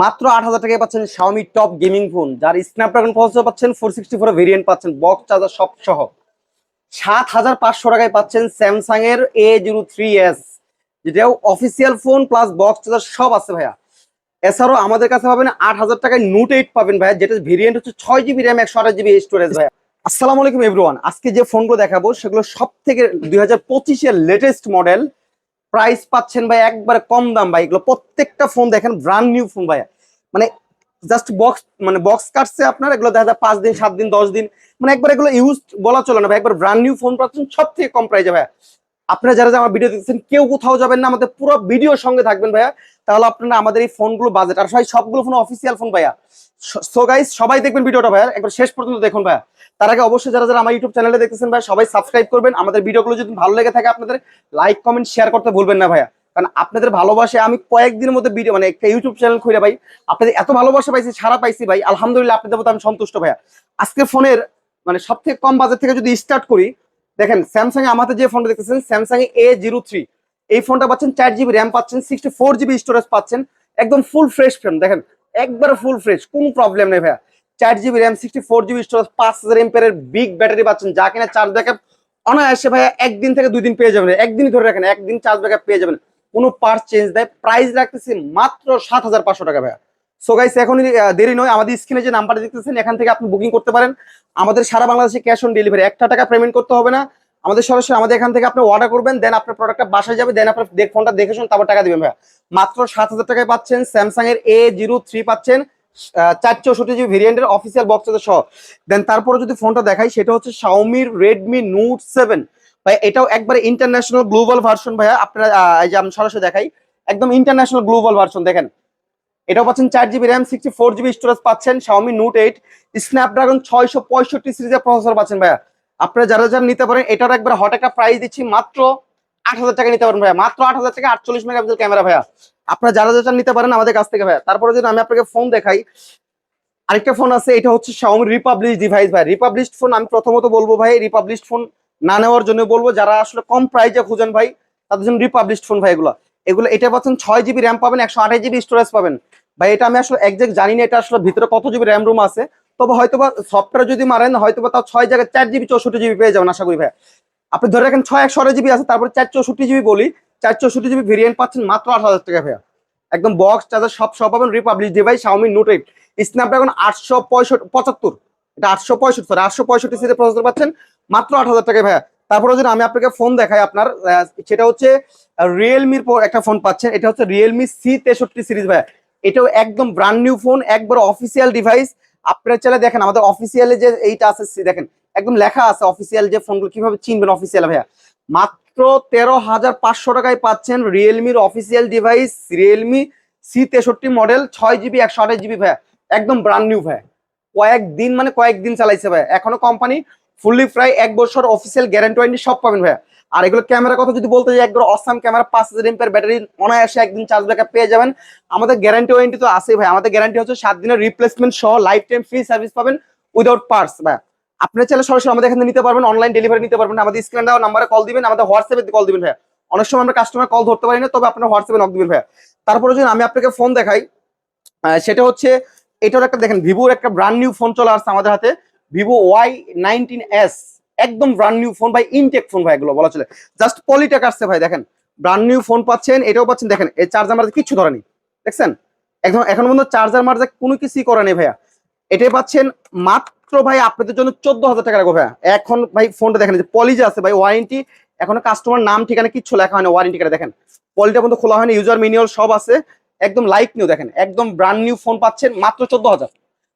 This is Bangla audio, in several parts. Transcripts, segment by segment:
মাত্র আট হাজার টাকায় পাচ্ছেন শাওমি টপ গেমিং ফোন যার স্ন্যাপড্রাগন প্রসেসর পাচ্ছেন ফোর সিক্সটি ফোর ভেরিয়েন্ট পাচ্ছেন বক্স চার্জার সব সহ। সাত হাজার পাঁচশো টাকায় পাচ্ছেন স্যামসাং এর এ জিরো থ্রি এস যেটাও official phone plus box charger সব আছে ভাইয়া। এছাড়াও আমাদের কাছে পাবেন আট হাজার টাকায় নোট এইট পাবেন ভাইয়া, যেটা ভেরিয়েন্ট হচ্ছে ছয় জিবি র্যাম একশো আঠাশ জিবি স্টোরেজ ভাইয়া। আসসালামু আলাইকুম এভরিওয়ান আজকে যে ফোনগুলো দেখাবো, সেগুলো সব থেকে দুই হাজার পঁচিশের লেটেস্ট মডেল প্রাইস পাচ্ছেন ভাই একবারে কম দাম ভাই। এগুলো প্রত্যেকটা ফোন দেখেন ব্রান্ড নিউ ফোন ভাই মানে জাস্ট বক্স মানে বক্স কাটছে আপনার, এগুলো দেখা যায় পাঁচ দিন, সাত দিন, দশ দিন। মানে একবার এগুলো ইউজ বলা চলে না ভাই, একবার ব্রান্ড নিউ ফোন পাচ্ছেন সব থেকে কম প্রাইসে ভাইয়া। আপনারা যারা আমার ভিডিও দেখছেন কেউ কোথাও যাবেন না, আমাদের পুরো ভিডিওর সঙ্গে থাকবেন ভাইয়া। তাহলে আপনারা আমাদের এই ফোনগুলো বাজেট, আর ভাই সবগুলো ফোন অফিসিয়াল ফোন ভাইয়া। সো গাইস সবাই দেখবেন ভিডিওটা ভাইয়া, একবার শেষ পর্যন্ত দেখুন ভাইয়া। তার আগে অবশ্যই যারা যারা আমার ইউটিউব চ্যানেলে দেখতেছেন ভাই সবাই সাবস্ক্রাইব করবেন। আমাদের ভিডিওগুলো যদি ভালো লেগে থাকে, আপনাদের লাইক কমেন্ট শেয়ার করতে ভুলবেন না ভাইয়া। কারণ আপনাদের ভালোবাসে আমি কয়েকদিনের মধ্যে ভিডিও মানে একটা ইউটিউব চ্যানেল খুলে ভাই আপনাদের এত ভালোবাসা পাইছি, সারা পাইছি ভাই, আলহামদুলিল্লাহ আপনাদের মতো আমি সন্তুষ্ট ভাইয়া। আজকে ফোনের মানে সব থেকে কম বাজেট থেকে যদি স্টার্ট করি দেখেন স্যামসাং এ আমাদের যে ফোনটা দেখতেছেন স্যামসাং এ জিরো থ্রি এই ফোনটা পাচ্ছেন চার জিবি র্যাম পাচ্ছেন সিক্সটি ফোর জিবি স্টোরেজ পাচ্ছেন, একদম ফুল ফ্রেশ ফোন দেখেন, একবার ফুল ফ্রেশ কোন প্রবলেম নেই ভাইয়া। চার GB RAM sixty four GB storage পাঁচ হাজার এম্পের বিগ ব্যাটারি পাচ্ছেন, যা কিনা চার্জ ব্যাকআপ অনায়াসে ভাইয়া একদিন থেকে দুই দিন পেয়ে যাবেন। একদিনই ধরে রাখেন, একদিন চার্জ ব্যাকআপ পেয়ে যাবেন। কোনো পার্ট চেঞ্জ দেয় প্রাইস রাখতেছি মাত্র সাত হাজার পাঁচশো টাকা ভাইয়া। সো গাইস এখনই দেরি নয়। আমাদের স্ক্রিনে যে নাম্বার দেখতেছেন, এখান থেকে আপনি বুকিং করতে পারেন। আমাদের সারা বাংলাদেশে ক্যাশ অন ডেলিভারি একটা টাকা পেমেন্ট করতে হবে না। আমাদের সরাসরি আমাদের এখান থেকে আপনি অর্ডার করবেন দেন আপনার প্রোডাক্টটা বাসায় যাবে দেন আপনার ফোনটা দেখে শুন তারপর টাকা দিবেন ভাইয়া। মাত্র সাত হাজার টাকায় পাচ্ছেন স্যামসাং এর এ জিরো থ্রি পাচ্ছেন চার চৌষট্টি জিবি ভেরিয়েন্টের অফিসিয়াল বক্স সহ। দেন তারপরে যদি ফোনটা দেখাই, সেটা হচ্ছে শাওমির রেডমি নোট সেভেন ভাই, এটাও একবারে ইন্টারন্যাশনাল গ্লোবাল ভার্সন ভাইয়া। আপনারা এই যে আমি সরাসরি দেখাই, একদম ইন্টারন্যাশনাল গ্লোবাল ভার্সন দেখেন। এটাও পাচ্ছেন চার GB RAM sixty four GB storage পাচ্ছেন শাওমি নোট এইট স্ন্যাপড্রাগন ছয়শো পঁয়ষট্টি সিরিজের প্রসেসর পাচ্ছেন ভাইয়া। আপনারা যারা যারা নিতে পারেন, এটার একবার হট একটা প্রাইস দিচ্ছি মাত্র আট হাজার টাকা নিতে পারেন ভাইয়া। মাত্র আট হাজার টাকা আটচল্লিশ মেগাপিক্সেল ক্যামেরা ভাইয়া। আপনারা যারা যারা নিতে পারেন আমাদের কাছ থেকে ভাইয়া। তারপরে যদি আমি আপনাকে ফোন দেখাই, আরেকটা ফোন আছে, এটা হচ্ছে শাওমি রিপাবলিশ ডিভাইস ভাই রিপাবলিশ ফোন আমি প্রথমত বলব ভাই রিপাবলিশ ফোন না নেওয়ার জন্য বলব, যারা আসলে কম প্রাইজে খুঁজেন ভাই, তাদের জন্য রিপাবলিশ ফোন ভাই এগুলো। এগুলো এটা পাচ্ছেন ছয় জিবি র্যাম পাবেন, একশো আঠাশ জিবি স্টোরেজ পাবেন। ভাই, এটা আমি আসলে একজ্যাক্ট জানি না, এটা আসলে ভিতরে কত জিবি র্যাম রুম আছে। তবে হয়তো বা সফটওয়্যার যদি মারেন হয়তো বা তাও ছয় জায়গায় চার জিবি চৌষট্টি জিবি পেয়ে যাবেন, আশা করি ভাই আপনি ধরে রাখেন ছয়, একশো জিবি আছে, তারপরে চার, চৌষট্টি জিবি বলি, চার, চৌষট্টি জিবি ভেরিয়েন্ট পাচ্ছেন মাত্র আট হাজার টাকা ভাইয়া। একদম বক্স চার্জার সব সব পাবেন। Republish device Xiaomi note eight Snapdragon আটশো পঁয়ষট্টি, পঁচাত্তর, এটা আটশো পঁয়ষট্টি সরি আটশো পঁয়ষট্টি সিরিজের প্রসেসর পাচ্ছেন, মাত্র আট হাজার টাকা ভাইয়া। তারপরে যদি আমি আপনাকে ফোন দেখাই আপনার সেটা হচ্ছে রিয়েলমির পর একটা ফোন পাচ্ছেন, এটা হচ্ছে রিয়েলমি সি তেষট্টি সিরিজ ভাইয়া। এটাও একদম ব্র্যান্ড নিউ ফোন একবার অফিসিয়াল ডিভাইস আপনারা চাইলে দেখেন, আমাদের অফিসিয়ালে যে এইটা আছে দেখেন, একদম লেখা আছে অফিসিয়াল যে ফোনগুলো কীভাবে চিনবেন অফিসিয়াল ভাইয়া? মাত্র তেরো হাজার পাঁচশো টাকায় পাচ্ছেন রিয়েলমির অফিসিয়াল ডিভাইস রিয়েলমি সি তেষট্টি মডেল ছয় জিবি একশো আঠাশ জিবি ভাইয়া। একদম ব্র্যান্ড নিউ ভাইয়া। কয়েকদিন মানে কয়েকদিন চালাইছে ভাইয়া। এখনও কোম্পানি ফুললি প্রায় এক বছর অফিসিয়াল গ্যারান্টি ওয়ারেন্টি সব পাবেন ভাইয়া। আর এগুলো ক্যামেরার কথা যদি বলতে যাই, একবার অসাম ক্যামেরা পাঁচ হাজার এমপের ব্যাটারি, অনায়াসে একদিন চার্জ ব্যাকআপ পেয়ে যাবেন। আমাদের গ্যারান্টি ওয়ারেন্টি তো আছেই ভাই আমাদের গ্যারান্টি হচ্ছে সাত দিনের রিপ্লেসমেন্ট সহ লাইফ টাইম ফ্রি সার্ভিস পাবেন উইদাউট পার্স ভাই আপনি চাইলে সরাসরি আমাদের এখানে নিতে পারবেন অনলাইন ডেলিভারি নিতে পারবেন। আমাদের স্ক্রিন দেওয়া নাম্বারে কল দিবেন, আমাদের হোয়াটসঅ্যাপে কল দিবেন ভাইয়া। অনেক সময় আমরা কাস্টমার কল ধরতে পারি না, তবে আপনার হোয়াটসঅ্যাপে নক দিবেন ভাইয়া। তারপরে যদি আমি আপনাকে ফোন দেখাই সেটা হচ্ছে, এটার একটা দেখেন, ভিভোর একটা ব্র্যান্ড নিউ ফোন চলে আসছে আমাদের হাতে। ভিভো ওয়াই নাইনটিন এস একদম ব্র্যান্ড নিউ ফোন ভাই ইনটেক ফোন ভাই, এগুলো বলা চলে। জাস্ট পলিটেক আসছে ভাই, দেখেন। ব্র্যান্ড নিউ ফোন পাচ্ছেন, এটাও পাচ্ছেন, দেখেন, এই চার্জার মারতে কিচ্ছু ধরেনি দেখছেন? এখন এখন পর্যন্ত চার্জার মারতে কোনো কিছুই করে নেই ভাইয়া। এটাই পাচ্ছেন মাত্র ভাই আপনাদের জন্য চোদ্দ হাজার টাকা রাখব ভাইয়া। এখন ভাই ফোনটা দেখেন যে পলি যে আছে ভাই ওয়ারেন্টি এখনও কাস্টমার নাম, ঠিকানা কিচ্ছু লেখা হয়নি ওয়ারেন্টি কার্ডে, দেখেন। পলিটা পর্যন্ত খোলা হয়নি ইউজার মিনিয়াল সব আছে। একদম লাইক নিউ দেখেন, একদম ব্র্যান্ড নিউ ফোন পাচ্ছেন মাত্র চোদ্দ হাজার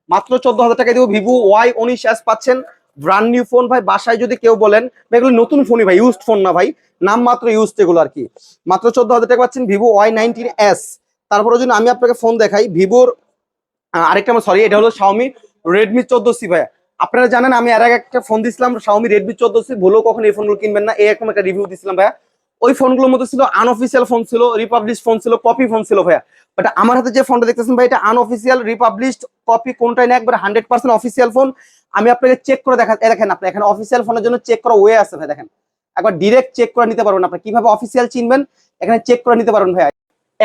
মাত্র চোদ্দ হাজার টাকা দিব। ভিভো ওয়াই উনিশ এস পাচ্ছেন। ব্র্যান্ড নিউ ফোন ভাই, বাসায় যদি কেউ বলেন এগুলো নতুন ফোনই ভাই ইউজড ফোন না ভাই, নাম মাত্র ইউজড এগুলো আর কি। মাত্র চোদ্দ হাজার টাকা পাচ্ছেন ভিভো ওয়াই নাইনটিন এস তারপরে যদি আমি আপনাকে ফোন দেখাই, ভিভোর আরেকটা আমার সরি এটা হলো শাওমি রেডমি চোদ্দ সি ভাই। আপনারা জানেন, আমি আর একটা ফোন দিছিলাম শাওমি রেডমি চোদ্দ সি ভুলেও কখন এই ফোনগুলো কিনবেন না। এরকম একটা রিভিউ দিছিলাম ভাইয়া। ওই ফোনগুলোর মধ্যে ছিল আনঅফিসিয়াল ফোন ছিল রিপাবলিশ ফোন ছিল কপি ফোন ছিল ভাইয়া। বাট আমার হাতে যে ফোনটা দেখতেছেন ভাই, এটা আনঅফিসিয়াল রিপাবলিশড কপি কোনটাই না, একবার হান্ড্রেড পার্সেন্ট অফিসিয়াল ফোন আমি আপনাকে চেক করে দেখা দেখেন আপনি, এখানে অফিসিয়াল ফোনের জন্য চেক করা ওয়ে আছে ভাই, দেখেন। একবার ডিরেক্ট চেক করে নিতে পারবেন আপনি। কীভাবে অফিসিয়াল চিনবেন? এখানে চেক করে নিতে পারবেন ভাই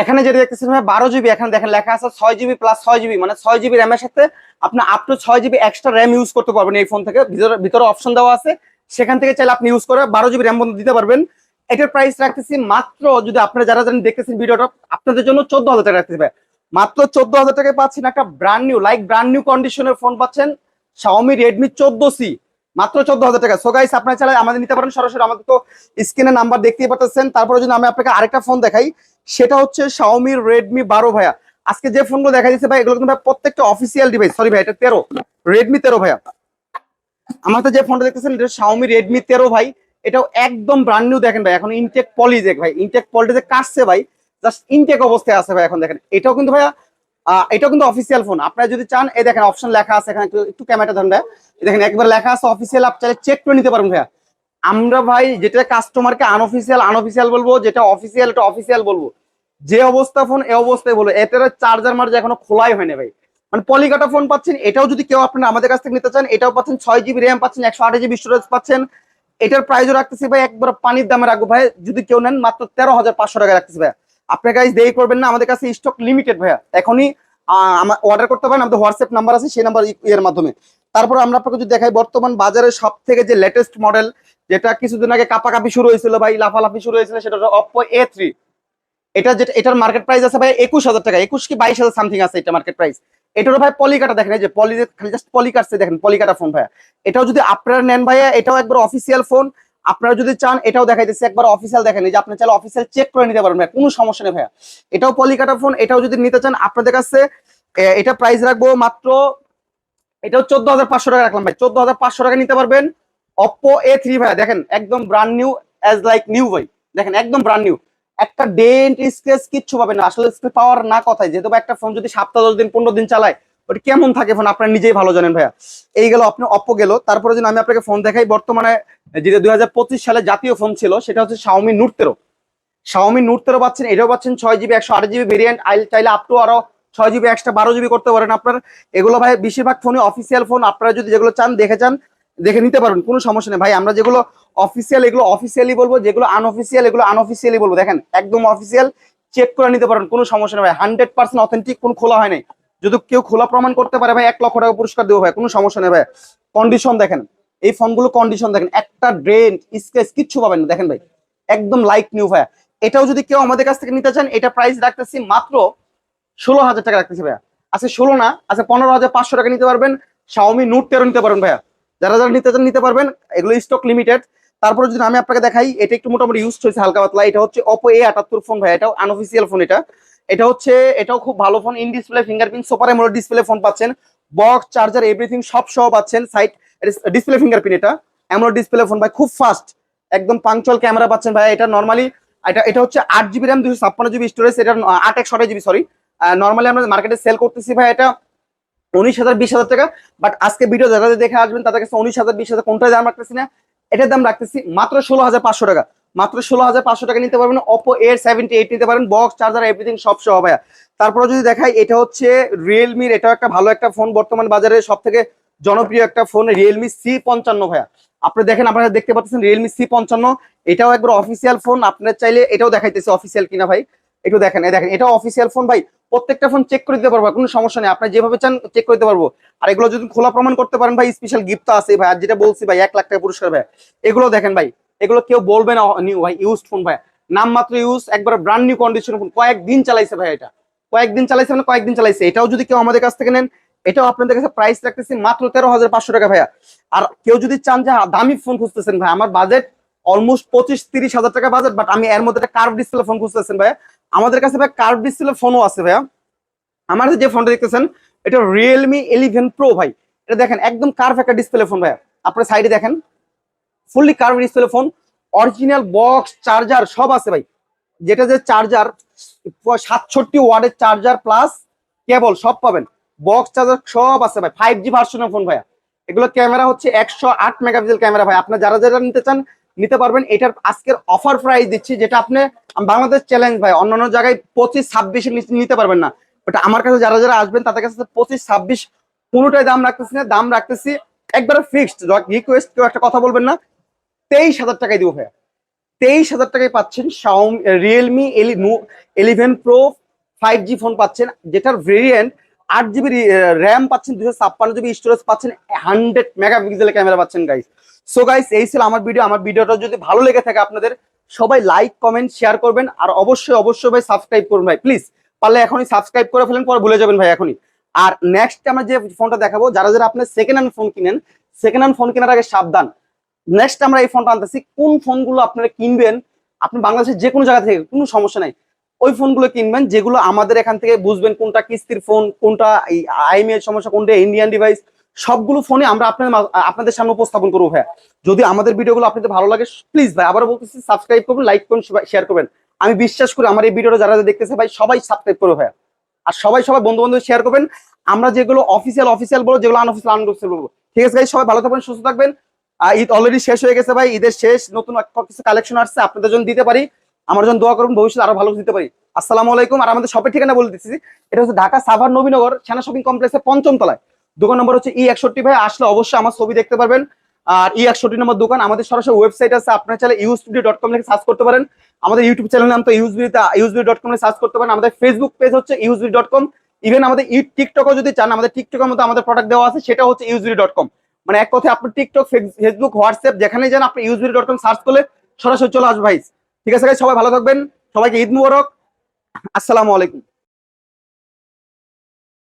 এখানে যেটা দেখতেছেন ভাই বারো জিবি এখানে দেখেন লেখা আছে ছয় জিবি প্লাস ছয় জিবি মানে ছয় জিবি র্যামের সাথে আপনি আপ টু ছয় জিবি এক্সট্রা র্যাম ইউজ করতে পারবেন এই ফোন থেকে। ভিতরে ভিতরে অপশন দেওয়া আছে। সেখান থেকে চাইলে আপনি ইউজ করে বারো জিবি র্যাম দিতে পারবেন। এটার প্রাইস রাখতেছি মাত্র যদি আপনারা যারা জানেন দেখতেছেন ভিডিওটা, আপনাদের জন্য চোদ্দ হাজার টাকা রাখতেছি ভাই। মাত্র চোদ্দ হাজার টাকায় পাচ্ছেন একটা brand new like brand new কন্ডিশনের ফোন পাচ্ছেন Xiaomi রেডমি চোদ্দ সি মাত্র চোদ্দ হাজার টাকা। সো গাইস আপনারা চাইলে আমাদের নিতে পারেন। সরাসরি আমাদের তো স্ক্রিনে নাম্বার দেখতেই পাচ্ছেন তারপরে যদি আমি আপনাকে আরেকটা ফোন দেখাই, সেটা হচ্ছে Xiaomi রেডমি বারো ভাইয়া। আজকে যে ফোনগুলো দেখা যাচ্ছে ভাই, এগুলো কিন্তু ভাই প্রত্যেকটা অফিসিয়াল ডিভাইস সরি ভাই, এটা তেরো। রেডমি তেরো ভাইয়া। আমার তো যে ফোনটা দেখতেছেন, এটা Xiaomi রেডমি তেরো ভাই। এটাও একদম ব্র্যান্ড নিউ দেখেন ভাই, এখন ইনটেক পলি দেখ ভাই ইনটেক পলিটা যে কাটছে ভাই জাস্ট ইনটেক অবস্থায় আছে ভাই এখন দেখেন। এটাও কিন্তু ভাইয়া এটাও কিন্তু অফিসিয়াল ফোন আপনারা যদি চান, এই দেখেন অপশন লেখা আছে এখানে, একটু ক্যামেরাটা ধরেন ভাই দেখেন, একবার লেখা আছে অফিসিয়াল আপ চাইলে চেক করে নিতে পারবেন ভাইয়া। আমরা ভাই যেটা কাস্টমারকে আনঅফিসিয়াল আনঅফিসিয়াল বলব, যেটা অফিসিয়াল এটা অফিসিয়াল বলব। যে অবস্থা ফোন এই অবস্থায় বলব। এটার চার্জার মার্জ এখনও খোলাই হয়নি ভাই। মানে পলিকাটা ফোন পাচ্ছেন, এটাও যদি কেউ আপনারা আমাদের কাছ থেকে নিতে চান, এটাও পাচ্ছেন ছয় জিবি র্যাম পাচ্ছেন, একশো আট জিবি স্টোরেজ পাচ্ছেন। এটার প্রাইসও রাখতেছি ভাই একবার পানির দামে রাখব ভাই, যদি কেউ নেন মাত্র তেরো হাজার পাঁচশো টাকা রাখতেছি ভাই আপনার কাছে দেরি করবেন না, আমাদের কাছে স্টক লিমিটেড ভাইয়া। এখনই আমার অর্ডার করতে পারেন, আমাদের হোয়াটসঅ্যাপ নাম্বার আছে, সেই নাম্বার এর মাধ্যমে। তারপর আমরা আপনাকে যদি দেখাই, বর্তমান বাজারে সব থেকে যে লেটেস্ট মডেল যেটা কিছুদিন আগে কাপাকাপি শুরু হয়েছিল ভাই, লাফালাফি শুরু হয়েছিল, সেটা হচ্ছে অপো এ থ্রি এটা যেটা এটার মার্কেট প্রাইস আছে ভাই একুশ হাজার টাকা। একুশ কি বাইশ হাজার সামথিং আছে এটা মার্কেট প্রাইস এটারও ভাই পলিকাটা দেখেন, এই যে পলি খালি জাস্ট পলি কাটছে দেখেন, পলিকাটা ফোন ভাইয়া। এটাও যদি আপনারা নেন ভাইয়া, এটাও একবার অফিসিয়াল ফোন আপনারা যদি চান, এটাও দেখাইতেছি, একবার অফিসিয়াল দেখেন। এই যে আপনি চাইলে অফিসিয়াল চেক করে নিতে পারবেন ভাই কোনো সমস্যা নেই ভাইয়া। এটাও পলিকাটা ফোন এটাও যদি নিতে চান, আপনাদের কাছে এটা প্রাইস রাখব মাত্র, এটাও চোদ্দ হাজার পাঁচশো টাকা রাখলাম ভাই। চোদ্দ হাজার পাঁচশো টাকা নিতে পারবেন। অপো এ থ্রি ভাইয়া, দেখেন, একদম brand new as like new ভাই। দেখেন, একদম ব্রান্ড নিউ একটা ডেন্ট স্ক্রেচ কিচ্ছু পাবেন না। আসলে স্ক্রেচ পাওয়ার না কথাই যেহেতু একটা ফোন যদি সপ্তাহ দশ দিন, পনেরো দিন চালায়, ওটা কেমন থাকে ফোন আপনারা নিজেই ভালো জানেন ভাইয়া। এই গেল আপনি অপ্পো গেল। তারপরে যদি আমি আপনাকে ফোন দেখাই, বর্তমানে যেটা দুই হাজার পঁচিশ সালে জাতীয় ফোন ছিল, সেটা হচ্ছে শাওমি নোট তেরো। শাওমি তেরো পাচ্ছেন, এটাও পাচ্ছেন ছয় জিবি একশো আট জিবি ভেরিয়েন্ট আইল চাইলে আপ টু আরও ছয় জিবি এক্সট্রা বারো জিবি করতে পারেন আপনার। এগুলো ভাই, বেশিরভাগ ফোনে অফিসিয়াল ফোন আপনারা যদি যেগুলো চান, দেখে চান দেখে নিতে পারবেন কোনো সমস্যা নেই। ভাই, আমরা যেগুলো অফিসিয়াল এগুলো অফিসিয়ালি বলব, যেগুলো আনঅফিসিয়াল এগুলো আনঅফিসিয়ালি বলব। দেখেন, একদম অফিসিয়াল চেক করে নিতে পারেন, কোনো সমস্যা নেই ভাই। হান্ড্রেড পার্সেন্ট অথেন্টিক কোনো খোলা হয় নাই। যদি কেউ খোলা প্রমাণ করতে পারে ভাই, এক লক্ষ টাকা পুরস্কার দেবো ভাই, কোনো সমস্যা নেই ভাই। কন্ডিশন দেখেন, এই ফোনগুলো কন্ডিশন দেখেন, একটা ড্রেন স্কেচ কিচ্ছু পাবেন না। দেখেন ভাই, একদম লাইক নিউ ভাই। এটাও যদি কেউ আমাদের কাছ থেকে নিতে চান, এটা প্রাইস রাখতেছি মাত্র ষোলো হাজার টাকা রাখতেছি ভাইয়া। আচ্ছা ষোলো না আচ্ছা পনেরো হাজার পাঁচশো টাকা নিতে পারবেন। শাওমি নোট তেরো নিতে পারবেন ভাইয়া। যারা যারা নিতে চান, নিতে পারবেন। এগুলো স্টক লিমিটেড তারপরে যদি আমি আপনাকে দেখাই, এটা একটু মোটামুটি ইউজ হয়েছে হালকা পাতলা। এটা হচ্ছে ওপো এ আটাত্তর ফোন ভাই, এটাও আনঅফিসিয়াল ফোন এটা। এটা হচ্ছে, এটাও খুব ভালো phone in display fingerprint super AMOLED display phone পাচ্ছেন। বক্স চার্জার এভরিথিং সব সহ পাচ্ছেন। সাইড ডিসপ্লে ফিঙ্গারপ্রিন্ট এটা। এমোলেড ডিসপ্লে ফোন ভাই, খুব ফাস্ট একদম পাংচুয়াল ক্যামেরা পাচ্ছেন ভাই, এটা নর্মালি এটা এটা হচ্ছে আট জিবি র্যাম দুশো ছাপ্পান্ন জিবি স্টোরেজ এটা আট একশো জিবি সরি নর্মালি আমরা মার্কেটে সেল করতেছি ভাই, এটা উনিশ হাজার, বিশ হাজার টাকা। বাট আজকে ভিডিও যারা দেখে আসবেন, তাদের কাছে উনিশ হাজার, বিশ হাজার কোনটার দাম রাখতেছি না। এটার দাম রাখতেছি মাত্র ষোলো হাজার পাঁচশো টাকা। মাত্র ষোলো হাজার পাঁচশো টাকা নিতে পারবেন ওপো এর সেভেন্টি এইট নিতে পারেন বক্স চার্জার এভরিথিং সব সহ ভাইয়া। তারপরে যদি দেখাই, এটা হচ্ছে রিয়েলমির এটাও একটা ভালো একটা ফোন বর্তমান বাজারে সব থেকে জনপ্রিয় একটা ফোন রিয়েলমি সি পঞ্চান্ন ভাইয়া। আপনি দেখেন, আপনারা দেখতে পাচ্ছেন রিয়েলমি সি পঞ্চান্ন। এটাও একবার অফিসিয়াল ফোন আপনার চাইলে এটাও দেখাইতেছে অফিসিয়াল কিনা ভাই। একটু দেখেন, এই দেখেন এটাও অফিসিয়াল ফোন ভাই, প্রত্যেকটা ফোন চেক করে দিতে পারব কোনো সমস্যা নেই। আপনি যেভাবে চান চেক করে দিতে পারব। আর এগুলো যদি খোলা প্রমাণ করতে পারেন ভাই স্পেশাল গিফট আছে ভাই। আর যেটা বলছি ভাই, এক লাখ টাকা পুরস্কার ভাই। এগুলো দেখেন ভাই, এগুলো কেউ বলবে না নিউ ভাই ইউজ ফোন ভাই। নাম মাত্র ইউজ একবার ব্র্যান্ড নিউ কন্ডিশন ফোন কয়েকদিন চালাইছে ভাই এটা। কয়েকদিন চালাইছে মানে কয়েকদিন চালাইছে। এটাও যদি কেউ আমাদের কাছ থেকে নেন, এটাও আপনাদের কাছে প্রাইস রাখতেছি মাত্র তেরো হাজার পাঁচশো টাকা ভাইয়া। আর কেউ যদি চান যে দামি ফোন খুঁজতেছেন ভাই, আমার বাজেট অলমোস্ট পঁচিশ, তিরিশ হাজার টাকা বাজেট বাট আমি এর মধ্যে একটা কার্ভ ডিসপ্লে ফোন খুঁজতেছেন ভাইয়া। আমাদের কাছে ভাই কার্ভ ডিসপ্লে ফোনও আছে ভাইয়া। আমার যে ফোনটা দেখতেছেন, এটা রিয়েলমি ইলেভেন প্রো ভাই। এটা দেখেন, একদম কার্ভ একটা ডিসপ্লে ফোন ভাইয়া। আপনার সাইডে দেখেন fully curve display phone original box charger সব আছে ভাই। যেটা যে চার্জার সাতষট্টি ওয়ার্ডের চার্জার প্লাস কেবল সব পাবেন। বক্স চার্জার সব আছে ভাই। ফাইভ জি ভার্সনের ফোন ভাইয়া। এগুলো ক্যামেরা হচ্ছে একশো আট মেগাপিক্সেল ক্যামেরা ভাই। আপনার যারা যারা নিতে চান নিতে পারবেন। এটার আজকের অফার প্রাইস দিচ্ছি, যেটা আপনি বাংলাদেশ চ্যালেঞ্জ ভাই, অন্যান্য জায়গায় পঁচিশ, ছাব্বিশে নিতে পারবেন না। বাট আমার কাছে যারা যারা আসবেন, তাদের কাছে পঁচিশ, ছাব্বিশ কোনোটাই দাম রাখতেছি না। দাম রাখতেছি একবারে ফিক্সড রিকোয়েস্ট কেউ একটা কথা বলবেন না। তেইশ হাজার টাকায় দিব ভাইয়া। তেইশ হাজার টাকায় পাচ্ছেন শাওম রিয়েলমি এলি no eleven pro five G phone পাচ্ছেন। যেটার ভেরিয়েন্ট আট জিবি র্যাম পাচ্ছেন দুশো ছাপ্পান্ন জিবি স্টোরেজ পাচ্ছেন হান্ড্রেড মেগাপিক্সেলের ক্যামেরা পাচ্ছেন গাইস সো গাইস এই ছিল আমার ভিডিও আমার ভিডিওটা যদি ভালো লেগে থাকে আপনাদের, সবাই লাইক কমেন্ট শেয়ার করবেন। আর অবশ্যই অবশ্যই ভাই সাবস্ক্রাইব করুন ভাই প্লিজ পারলে এখনই সাবস্ক্রাইব করে ফেলেন, পরে ভুলে যাবেন ভাই এখনই। আর নেক্সট আমরা যে ফোনটা দেখাবো, যারা যারা আপনার সেকেন্ড হ্যান্ড ফোন কিনেন সেকেন্ড হ্যান্ড ফোন কেনার আগে সাবধান। নেক্সট আমরা এই ফোনটা আনতেছি। কোন ফোনগুলো আপনারা কিনবেন? আপনি বাংলাদেশের যে কোনো জায়গা থেকে, কোনো সমস্যা নাই। ওই ফোনগুলো কিনবেন, যেগুলো আমাদের এখান থেকে বুঝবেন কোনটা কিস্তির ফোন কোনটা এই আইএমএর সমস্যা, কোনটা ইন্ডিয়ান ডিভাইস সবগুলো ফোনে আমরা আপনাদের আপনাদের সামনে উপস্থাপন করব, ভাইয়া। যদি আমাদের ভিডিওগুলো আপনাদের ভালো লাগে প্লিজ ভাই, আবারও বলতেছি সাবস্ক্রাইব করবেন লাইক করুন শেয়ার করবেন। আমি বিশ্বাস করি আমার এই ভিডিওটা যারা দেখতেছে, ভাই, সবাই সাবস্ক্রাইব করবে, ভাইয়া। আর সবাই সবাই বন্ধু বান্ধব শেয়ার করবেন। আমরা যেগুলো অফিসিয়াল অফিসিয়াল বলো, যেগুলো আনঅফিসিয়াল আনঅফিসিয়াল বলব। ঠিক আছে, ভাই, সবাই ভালো থাকবেন, সুস্থ থাকবেন। ঈদ অলরেডি শেষ হয়ে গেছে, ভাই, ঈদের শেষ, নতুন কিছু কালেকশন আসছে, আপনাদের জন্য দিতে পারি। আমার জন্য দোয়া করুন ভবিষ্যতে আরও ভালো দিতে পারি। আসসালামু আলাইকুম, আর আমাদের শপের ঠিকানা বলে দিচ্ছি এটা হচ্ছে ঢাকা সাভার নবীনগর, সেনা শপিং কমপ্লেক্সের পঞ্চম তলায় দোকান নম্বর হচ্ছে ই একষট্টি ভাই, আসলে অবশ্যই আমার ছবি দেখতে পারবেন। আর ই একষট্টি নম্বর দোকান, আমাদের সরাসরি ওয়েবসাইট আছে, আপনার চাইলে ইউস্টুডিও ডট কম সার্চ করতে পারেন। আমাদের ইউটিউব চ্যানেল নাম তো ইউজবিতে ইউজবি ডট কম সার্চ করতে পারেন। আমাদের ফেসবুক পেজ হচ্ছে ইউজবি ডট কম ইভেন আমাদের টিকটকও যদি চান, আমাদের টিকটকের মধ্যে আমাদের প্রোডাক্ট দেওয়া আছে সেটা হচ্ছে ইউজবি ডট কম মানে এক কথায় আপনি টিকটক ফেসবুক হোয়াটসঅ্যাপ যেখানে যান, আপনি ইউজবি ডট কম সার্চ করলে সরাসরি চলে আসবে ভাই। ঠিক আছে সবাই ভালো থাকবেন। সবাইকে ঈদ মুবারক। আসসালামু আলাইকুম।